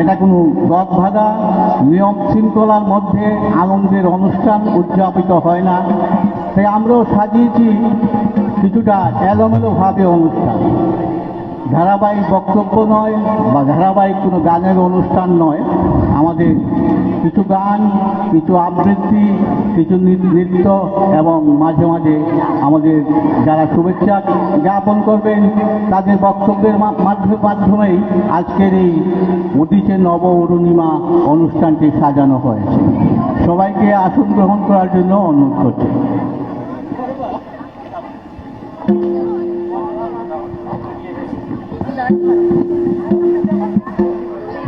এটা কোনো গদ ভাগা নিয়ম শৃঙ্খলার মধ্যে আনন্দের অনুষ্ঠান উদযাপিত হয় না। তাই আমরাও সাজিয়েছি কিছুটা এলোমেলোভাবে অনুষ্ঠান। ধারাবাহিক বক্তব্য নয় বা ধারাবাহিক কোনো গানের অনুষ্ঠান নয়। আমাদের কিছু গান, কিছু আবৃত্তি, কিছু নৃত্য এবং মাঝে মাঝে আমাদের যারা শুভেচ্ছা জ্ঞাপন করবেন, তাদের বক্তব্যের মাধ্যমে মাধ্যমেই আজকের এই উদিচে নব অরুণিমা অনুষ্ঠানটি সাজানো হয়েছে। সবাইকে আসন গ্রহণ করার জন্য অনুরোধ করছি।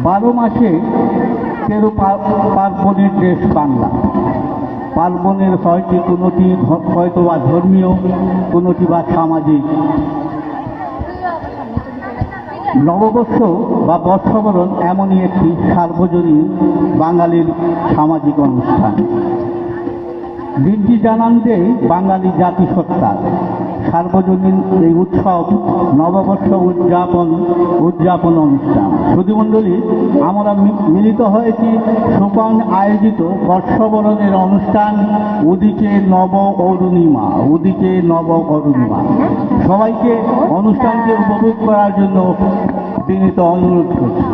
বারো মাসে তেরো পার্বণের দেশ বাংলা। পার্বণের হয়তো কোনোটি হয়তো বা ধর্মীয়, কোনোটি বা সামাজিক। নববর্ষ বা বর্ষবরণ এমনই একটি সার্বজনীন বাঙালির সামাজিক অনুষ্ঠান। দিনটি জানান যে বাঙালি জাতিসত্তার সার্বজনীন এই উৎসব নববর্ষ উদযাপন উদযাপন অনুষ্ঠান। সুধীমণ্ডলী আমরা মিলিত হয়েছি সোপান আয়োজিত বর্ষবরণের অনুষ্ঠান, উদিকে নব অরুণিমা, উদিকে নব অরুণিমা। সবাইকে অনুষ্ঠানকে উপভোগ করার জন্য বিনীত অনুরোধ করছি।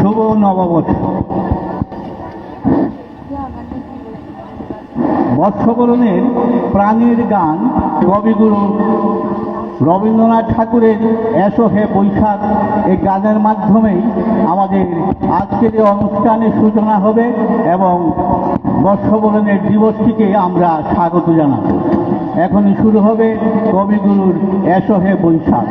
শুভ নববর্ষ। বর্ষবরণের প্রাণীর গান কবিগুরু রবীন্দ্রনাথ ঠাকুরের এসো হে বৈশাখ, এই গানের মাধ্যমেই আমাদের আজকের এই অনুষ্ঠানের সূচনা হবে এবং বর্ষবরণের দিবসটিকে আমরা স্বাগত জানাব। এখনই শুরু হবে কবিগুরুর এসো হে বৈশাখ।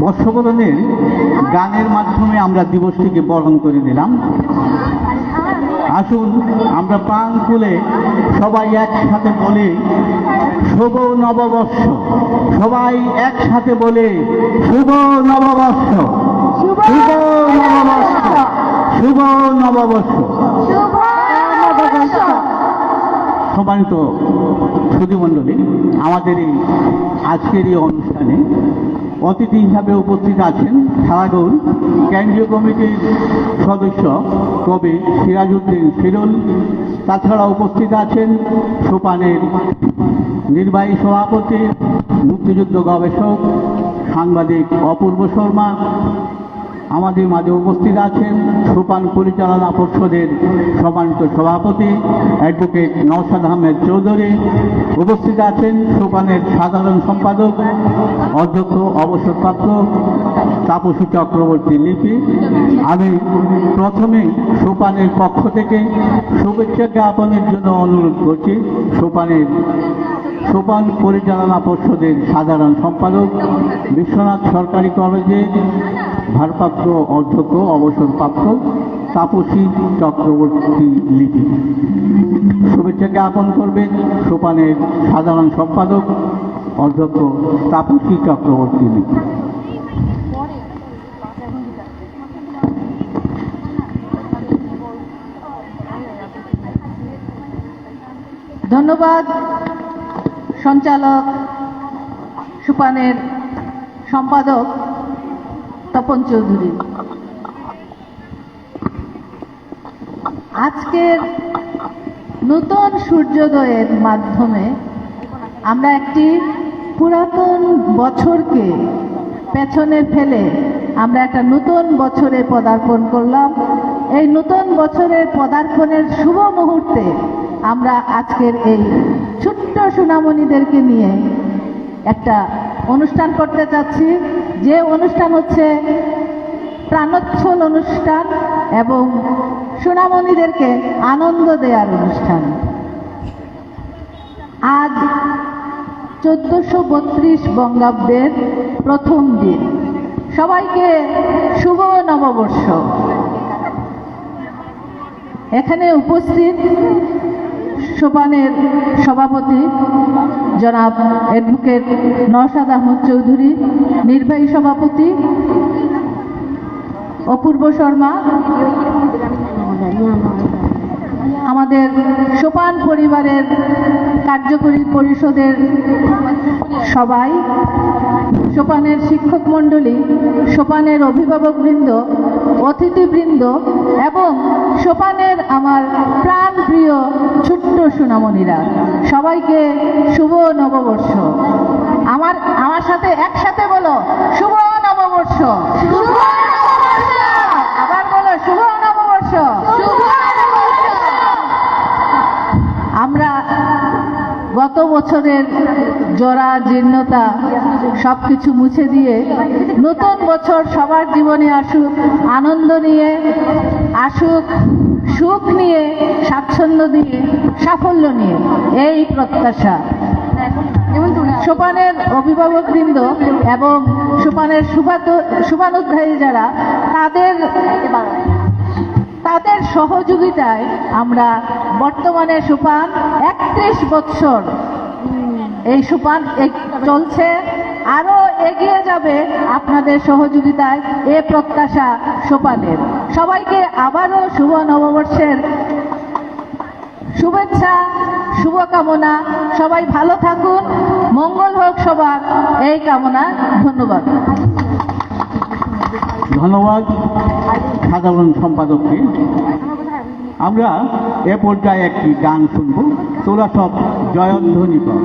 বর্ষবরণের গানের মাধ্যমে আমরা দিবসটিকে বরণ করে দিলাম আসুন আমরা প্রাণ খুলে সবাই একসাথে বলে শুভ নববর্ষ। সবাই একসাথে বলে শুভ নববর্ষ। শুভ নববর্ষ। শুভ নববর্ষ। সম্মানিত সুধীমণ্ডলী আমাদের এই আজকের এই অনুষ্ঠানে অতিথি হিসাবে উপস্থিত আছেন সারাগৌর কেন্দ্রীয় কমিটির সদস্য কবি সিরাজউদ্দিন সিরুল। তাছাড়া উপস্থিত আছেন সোপানের নির্বাহী সভাপতি, মুক্তিযুদ্ধ গবেষক, সাংবাদিক অপূর্ব শর্মা আমাদের মাঝে উপস্থিত আছেন সোপান পরিচালনা পর্ষদের সম্মানিত সভাপতি অ্যাডভোকেট নওশাদ আহমেদ চৌধুরী। উপস্থিত আছেন সোপানের সাধারণ সম্পাদক, অধ্যক্ষ, অবসরপ্রাপ্ত তাপসী চক্রবর্তী লিপি। আমি প্রথমে সোপানের পক্ষ থেকে শুভেচ্ছা জ্ঞাপনের জন্য অনুরোধ করছি সোপানের, সোপান পরিচালনা পর্ষদের সাধারণ সম্পাদক, বিশ্বনাথ সরকারি কলেজে ভারপ্রাপ্ত অধ্যক্ষ, অবসরপ্রাপ্ত তাপসী চক্রবর্তী লিপি। শুভেচ্ছা জ্ঞাপন করবেন সোপানের সাধারণ সম্পাদক, অধ্যক্ষ তাপসী চক্রবর্তী লিপি। ধন্যবাদ, সঞ্চালক, সুপানের সম্পাদক। তপন চৌধুরী। আজকের নতুন সূর্যোদয়ের মাধ্যমে আমরা একটি পুরাতন বছরকে পেছনে ফেলে আমরা একটা নতুন বছরে পদার্পণ করলাম। এই নতুন বছরের পদার্পণের শুভ মুহূর্তে আমরা আজকের এই ছোট্ট সুনামণিদেরকে নিয়ে একটা অনুষ্ঠান করতে চাচ্ছি যে অনুষ্ঠান হচ্ছে প্রাণোচ্ছল অনুষ্ঠান এবং সুনামণিদেরকে আনন্দ দেওয়ার অনুষ্ঠান। আজ চোদ্দশো বত্রিশ বঙ্গাব্দের প্রথম দিন। সবাইকে শুভ নববর্ষ। এখানে উপস্থিত সোপানের সভাপতি জনাব অ্যাডভোকেট নওশাদ আহমদ চৌধুরী নির্বাহী সভাপতি অপূর্ব শর্মা। আমাদের সোপান পরিবারের কার্যকরী পরিষদের সবাই, সোপানের শিক্ষক মণ্ডলী, সোপানের অভিভাবকবৃন্দ অতিথিবৃন্দ এবং সোপানের আমার প্রাণ প্রিয় ছোট্ট সুনামণিরা, সবাইকে শুভ নববর্ষ। আমার আমার সাথে একসাথে বলো শুভ নববর্ষ আবার বলো শুভ নববর্ষ আমরা গত বছরের জরা জীর্ণতা সব কিছু মুছে দিয়ে নতুন বছর সবার জীবনে আসুক, আনন্দ নিয়ে আসুক, সুখ নিয়ে, স্বাচ্ছন্দ্য দিয়ে, সাফল্য নিয়ে, এই প্রত্যাশা। সোপানের অভিভাবকবৃন্দ এবং সোপানের শুভানুধ্যায়ী যারা, তাদের তাদের সহযোগিতায় আমরা বর্তমানে সুপান একত্রিশ বৎসর এই সুপান চলছে। আরও এগিয়ে যাবে আপনাদের সহযোগিতায় এ প্রত্যাশা সোপানের সবাইকে আবারও শুভ নববর্ষের শুভেচ্ছা, শুভকামনা। সবাই ভালো থাকুন, মঙ্গল হোক সবার। এই কামনা, ধন্যবাদ। ধন্যবাদ, সাধারণ সম্পাদককে। আমরা এ পর্যায়ে একটি গান শুনব। তোরা সব জয়ধ্বনি কর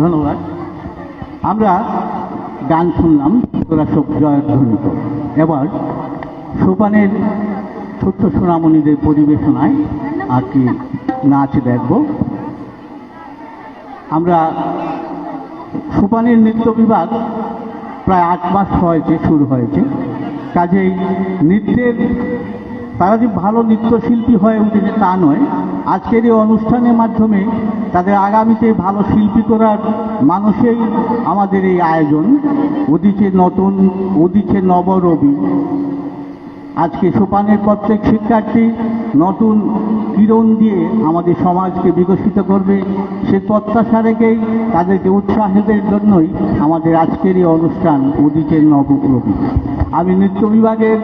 ধন্যবাদ। আমরা গান শুনলাম সব জয়ধ্বনিত এবার সোপানের ছোট্ট সোনামণিদের পরিবেশনায় আর কি নাচ দেখব। আমরা সোপানের নৃত্য বিভাগ প্রায় আট মাস হয়েছে, শুরু হয়েছে। কাজেই নৃত্যের তারা যে ভালো নৃত্যশিল্পী হয়ে উঠেছে তা নয়, আজকের এই অনুষ্ঠানের মাধ্যমে তাদের আগামীতে ভালো শিল্পী করার মানুষেই আমাদের এই আয়োজন। ওদিকে নতুন ওদিকে নবরবি। আজকে সোপানের প্রত্যেক শিক্ষার্থী নতুন কিরণ দিয়ে আমাদের সমাজকে বিকশিত করবে, সে প্রত্যাশা রেখেই তাদেরকে উৎসাহের জন্যই আমাদের আজকের এই অনুষ্ঠান অধিকের নবগ্রহী। আমি নৃত্য বিভাগের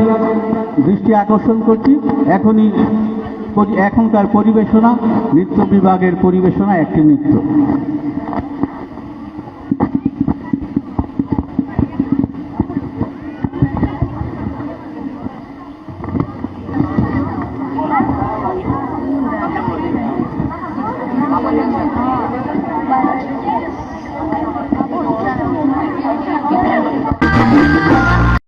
দৃষ্টি আকর্ষণ করছি। এখনই এখনকার পরিবেশনা, নৃত্য বিভাগের পরিবেশনা একটি নৃত্য।